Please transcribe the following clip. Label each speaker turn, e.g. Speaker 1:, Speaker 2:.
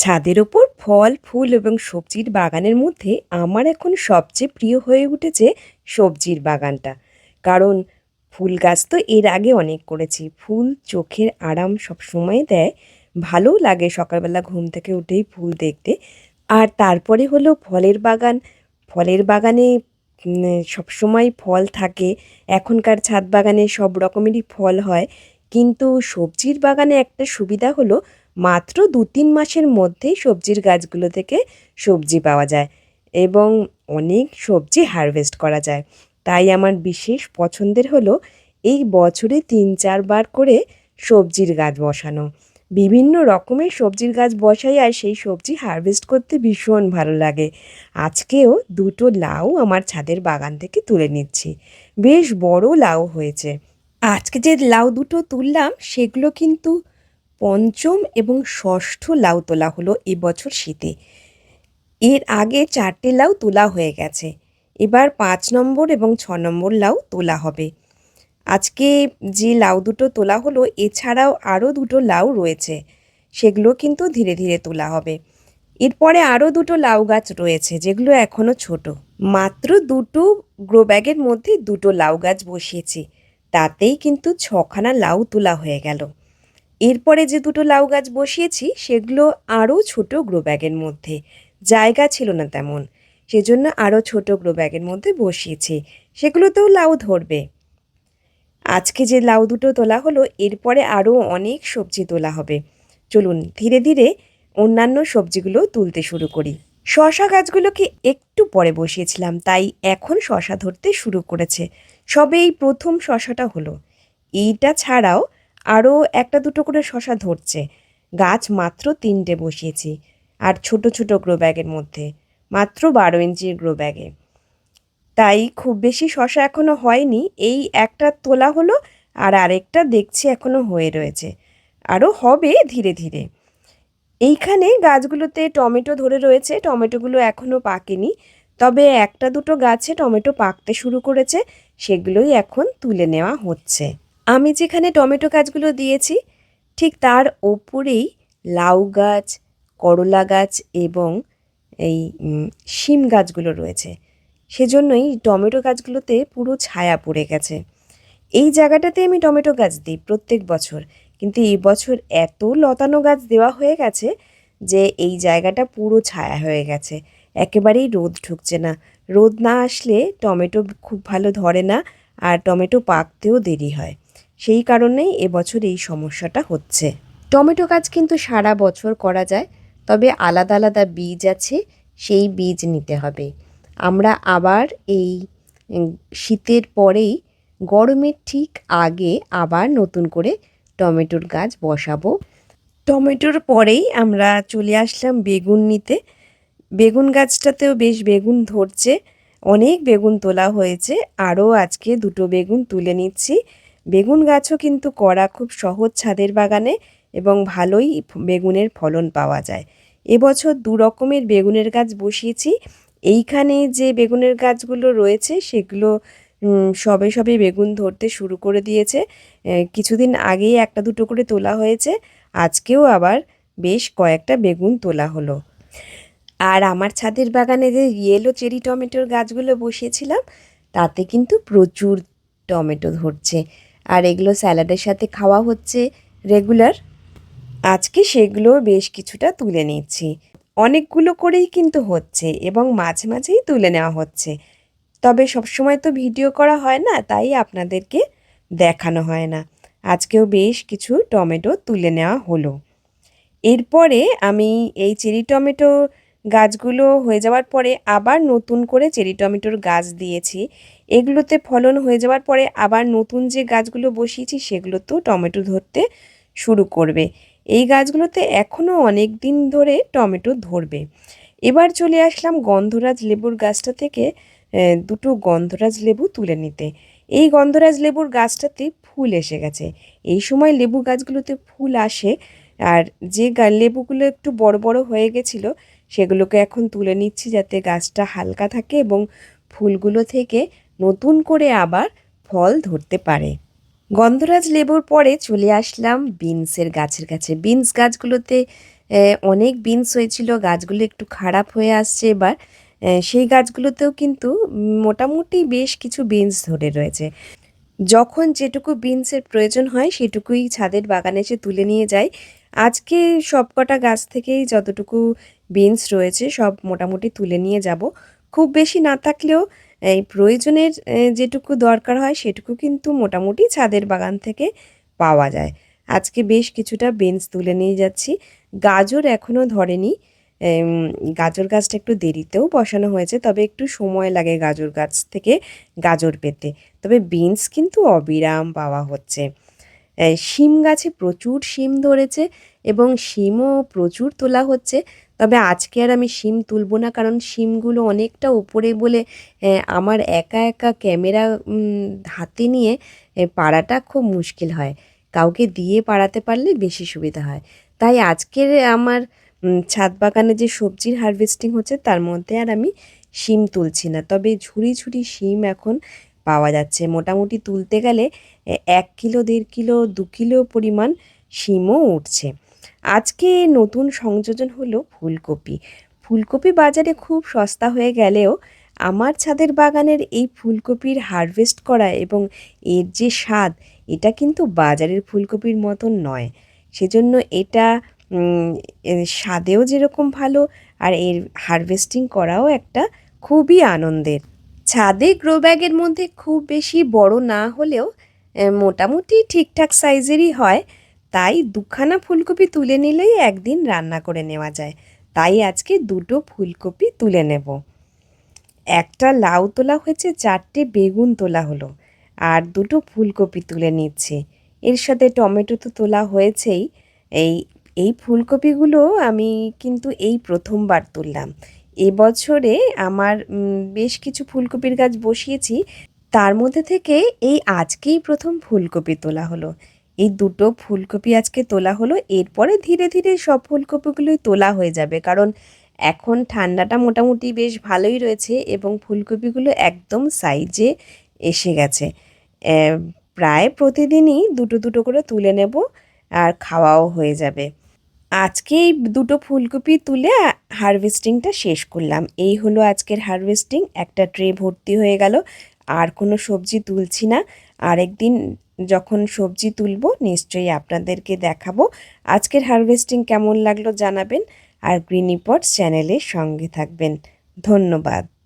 Speaker 1: ছাদের ওপর ফল ফুল এবং সবজির বাগানের মধ্যে আমার এখন সবচেয়ে প্রিয় হয়ে উঠেছে সবজির বাগানটা। কারণ ফুল গাছ তো এর আগে অনেক করেছি। ফুল চোখের আরাম সবসময় দেয়। ভালোও লাগে সকালবেলা ঘুম থেকে উঠেই ফুল দেখতে। আর তারপরে হলো ফলের বাগান। ফলের বাগানে উম, সবসময় ফল থাকে। এখনকার ছাদ বাগানে সব রকমেরই ফল হয়। কিন্তু সবজির বাগানে একটা সুবিধা হলো মাত্র দু তিন মাসের মধ্যেই সবজির গাছগুলো থেকে সবজি পাওয়া যায় এবং অনেক সবজি হারভেস্ট করা যায়। তাই আমার বিশেষ পছন্দের হলো এই বছরে তিন চারবার করে সবজির গাছ বসানো। বিভিন্ন রকমের সবজির গাছ বসাই আর সেই সবজি হারভেস্ট করতে ভীষণ ভালো লাগে। আজকেও দুটো লাউ আমার ছাদের বাগান থেকে তুলে নিচ্ছি। বেশ বড় লাউ হয়েছে। আজকে যে লাউ দুটো তুললাম সেগুলো কিন্তু পঞ্চম এবং ষষ্ঠ লাউ তোলা হলো এবছর শীতে। এর আগে চারটে লাউ তোলা হয়ে গেছে। এবার পাঁচ নম্বর এবং ছ নম্বর লাউ তোলা হবে। আজকে যে লাউ দুটো তোলা হলো, এছাড়াও আরও দুটো লাউ রয়েছে। সেগুলো কিন্তু ধীরে ধীরে তোলা হবে। এরপরে আরও দুটো লাউ গাছ রয়েছে, যেগুলো এখনও ছোট। মাত্র দুটো গ্রো ব্যাগের মধ্যে দুটো লাউ গাছ বসিয়েছি। তাতেই কিন্তু ছখানা লাউ তোলা হয়ে গেল। এরপরে যে দুটো লাউ গাছ বসিয়েছি, সেগুলো আরও ছোট গ্রো ব্যাগের মধ্যে। জায়গা ছিল না তেমন। সেজন্য আরও ছোট গ্রো ব্যাগের মধ্যে বসিয়েছি। সেগুলোতেও লাউ ধরবে। আজকে যে লাউ দুটো তোলা হলো, এরপরে আরও অনেক সবজি তোলা হবে। চলুন, ধীরে ধীরে অন্যান্য সবজিগুলো তুলতে শুরু করি। শশা গাছগুলোকে একটু পরে বসিয়েছিলাম, তাই এখন শশা ধরতে শুরু করেছে। সবে এই প্রথম শশাটা হলো। এইটা ছাড়াও আরও একটা দুটো করে শশা ধরছে। গাছ মাত্র তিনটে বসিয়েছি, আর ছোট ছোট গ্রো ব্যাগের মধ্যে, মাত্র বারো ইঞ্চির গ্রো ব্যাগে তাই খুব বেশি শশা এখনও হয়নি, এই একটা তোলা হলো, আর আরেকটা দেখছি এখনও হয়ে রয়েছে। আরও হবে ধীরে ধীরে। এইখানে গাছগুলোতে টমেটো ধরে রয়েছে, টমেটোগুলো এখনও পাকেনি, তবে একটা দুটো গাছে টমেটো পাকতে শুরু করেছে, সেগুলোই এখন তুলে নেওয়া হচ্ছে। আমি যেখানে টমেটো গাছগুলো দিয়েছি, ঠিক তার ওপরেই লাউ গাছ, করলা গাছ এবং এই শিম গাছগুলো রয়েছে। সেজন্যই টমেটো গাছগুলোতে পুরো ছায়া পড়ে গেছে। এই জায়গাটাতে আমি টমেটো গাছ দিই প্রত্যেক বছর। কিন্তু এই বছর এত লতানো গাছ দেওয়া হয়ে গেছে যে এই জায়গাটা পুরো ছায়া হয়ে গেছে। একেবারেই রোদ ঢুকছে না। রোদ না আসলে টমেটো খুব ভালো ধরে না আর টমেটো পাকতেও দেরি হয়। সেই কারণেই এবছর এই সমস্যাটা হচ্ছে। টমেটো গাছ কিন্তু সারা বছর করা যায়, তবে আলাদা আলাদা বীজ আছে, সেই বীজ নিতে হবে। আমরা আবার এই শীতের পরেই, গরমের ঠিক আগে আবার নতুন করে টমেটোর গাছ বসাবো। টমেটোর পরেই আমরা চলে আসলাম বেগুন নিতে। বেগুন গাছটাতেও বেশ বেগুন ধরছে, অনেক বেগুন তোলা হয়েছে, আরও আজকে দুটো বেগুন তুলে নিচ্ছি। বেগুন গাছও কিন্তু করা খুব সহজ ছাদের বাগানে এবং ভালোই বেগুনের ফলন পাওয়া যায়। এবছর দু রকমের বেগুনের গাছ বসিয়েছি। এইখানে যে বেগুনের গাছগুলো রয়েছে, সেগুলো সবে সবে বেগুন ধরতে শুরু করে দিয়েছে। কিছুদিন আগেই একটা দুটো করে তোলা হয়েছে। আজকেও আবার বেশ কয়েকটা বেগুন তোলা হলো। আর আমার ছাদের বাগানে যে ইয়েলো চেরি টমেটোর গাছগুলো বসিয়েছিলাম, তাতে কিন্তু প্রচুর টমেটো ধরছে। আর এগুলো স্যালাডের সাথে খাওয়া হচ্ছে রেগুলার। আজকে সেগুলো বেশ কিছুটা তুলে নিচ্ছি। অনেকগুলো করেই কিন্তু হচ্ছে এবং মাঝে মাঝেই তুলে নেওয়া হচ্ছে। তবে সবসময় তো ভিডিও করা হয় না, তাই আপনাদেরকে দেখানো হয় না। আজকেও বেশ কিছু টমেটো তুলে নেওয়া হলো। এরপরে আমি এই চেরি টমেটো গাছগুলো হয়ে যাওয়ার পরে আবার নতুন করে চেরি টমেটোর গাছ দিয়েছি। এগুলোতে ফলন হয়ে যাওয়ার পরে আবার নতুন যে গাছগুলো বসিয়েছি সেগুলোতেও টমেটো ধরতে শুরু করবে। এই গাছগুলোতে এখনও অনেক দিন ধরে টমেটো ধরবে। এবার চলে আসলাম গন্ধরাজ লেবুর গাছটা থেকে দুটো গন্ধরাজ লেবু তুলে নিতে। এই গন্ধরাজ লেবুর গাছটাতে ফুল এসে গেছে। এই সময় লেবু গাছগুলোতে ফুল আসে, আর যে লেবুগুলো একটু বড় বড় হয়ে গেছিল সেগুলোকে এখন তুলে নিচ্ছি যাতে গাছটা হালকা থাকে এবং ফুলগুলো থেকে নতুন করে আবার ফল ধরতে পারে। গন্ধরাজ লেবুর পরে চলে আসলাম বিনসের গাছের কাছে। বিনস গাছগুলোতে অনেক বিনস হয়েছিল, গাছগুলো একটু খারাপ হয়ে আসছে এবার। সেই গাছগুলোতেও কিন্তু মোটামুটি বেশ কিছু বিনস ধরে রয়েছে। যখন যেটুকু বিনসের প্রয়োজন হয় সেটুকুই ছাদের বাগানে এসে তুলে নিয়ে যাই। আজকে সবকটা গাছ থেকেই যতটুকু বিনস রয়েছে, সব মোটামুটি তুলে নিয়ে যাব। খুব বেশি না থাকলেও এই প্রয়োজনের যেটুকু দরকার হয় সেটুকু কিন্তু মোটামুটি ছাদের বাগান থেকে পাওয়া যায়। আজকে বেশ কিছুটা বিনস তুলে নিয়ে যাচ্ছি। গাজর এখনও ধরেনি। গাজর গাছটা একটু দেরিতেও বসানো হয়েছে, তবে একটু সময় লাগে গাজর গাছ থেকে গাজর পেতে। তবে বিনস কিন্তু অবিরাম পাওয়া হচ্ছে। শিম গাছে প্রচুর শিম ধরেছে এবং শিমও প্রচুর তোলা হচ্ছে। তবে আজকে আর আমি সিম তুলবো না, কারণ সিমগুলো অনেকটা উপরে বলে আমার একা একা ক্যামেরা হাতে নিয়ে পাড়াটা খুব মুশকিল হয়। কাউকে দিয়ে পাড়াতে পারলে বেশি সুবিধা হয়। তাই আজকের আমার ছাদ বাগানে যে সবজির হারভেস্টিং হচ্ছে, তার মধ্যে আর আমি শিম তুলছি না। তবে ঝুড়ি ঝুড়ি শিম এখন পাওয়া যাচ্ছে। মোটামুটি তুলতে গেলে এক কিলো, দেড় কিলো, দু কিলো পরিমাণ শিমও উঠছে। আজকে নতুন সংযোজন হলো ফুলকপি। ফুলকপি বাজারে খুব সস্তা হয়ে গেলেও আমার ছাদের বাগানের এই ফুলকপির হারভেস্ট করা এবং এর যে স্বাদ, এটা কিন্তু বাজারের ফুলকপির মতন নয়। সেজন্য এটা স্বাদেও যেরকম ভালো আর এর হারভেস্টিং করাও একটা খুবই আনন্দের। ছাদে গ্রো ব্যাগের মধ্যে খুব বেশি বড় না হলেও মোটামুটি ঠিকঠাক সাইজেরই হয়। তাই দুখানা ফুলকপি তুলে নিলেই একদিন রান্না করে নেওয়া যায়। তাই আজকে দুটো ফুলকপি তুলে নেব। একটা লাউ তোলা হয়েছে, চারটে বেগুন তোলা হলো, আর দুটো ফুলকপি তুলে নিচ্ছে। এর সাথে টমেটো তো তোলা হয়েছেই। এই এই ফুলকপিগুলো আমি কিন্তু এই প্রথমবার তুললাম। এবছরে আমার বেশ কিছু ফুলকপির গাছ বসিয়েছি। তার মধ্যে থেকে এই আজকেই প্রথম ফুলকপি তোলা হলো। এই দুটো ফুলকপি আজকে তোলা হলো, এরপরে ধীরে ধীরে সব ফুলকপিগুলোই তোলা হয়ে যাবে। কারণ এখন ঠান্ডাটা মোটামুটি বেশ ভালোই রয়েছে এবং ফুলকপিগুলো একদম সাইজে এসে গেছে। প্রায় প্রতিদিনই দুটো দুটো করে তুলে নেব আর খাওয়াও হয়ে যাবে। আজকে এই দুটো ফুলকপি তুলে হারভেস্টিংটা শেষ করলাম। এই হলো আজকের হারভেস্টিং। একটা ট্রে ভর্তি হয়ে গেল। আর কোনো সবজি তুলছি না। আরেকদিন যখন সবজি তুলব, নিশ্চয়ই আপনাদেরকে দেখাবো। আজকের হারভেস্টিং কেমন লাগল জানাবেন আর গ্রিনিপট চ্যানেলের সঙ্গে থাকবেন। ধন্যবাদ।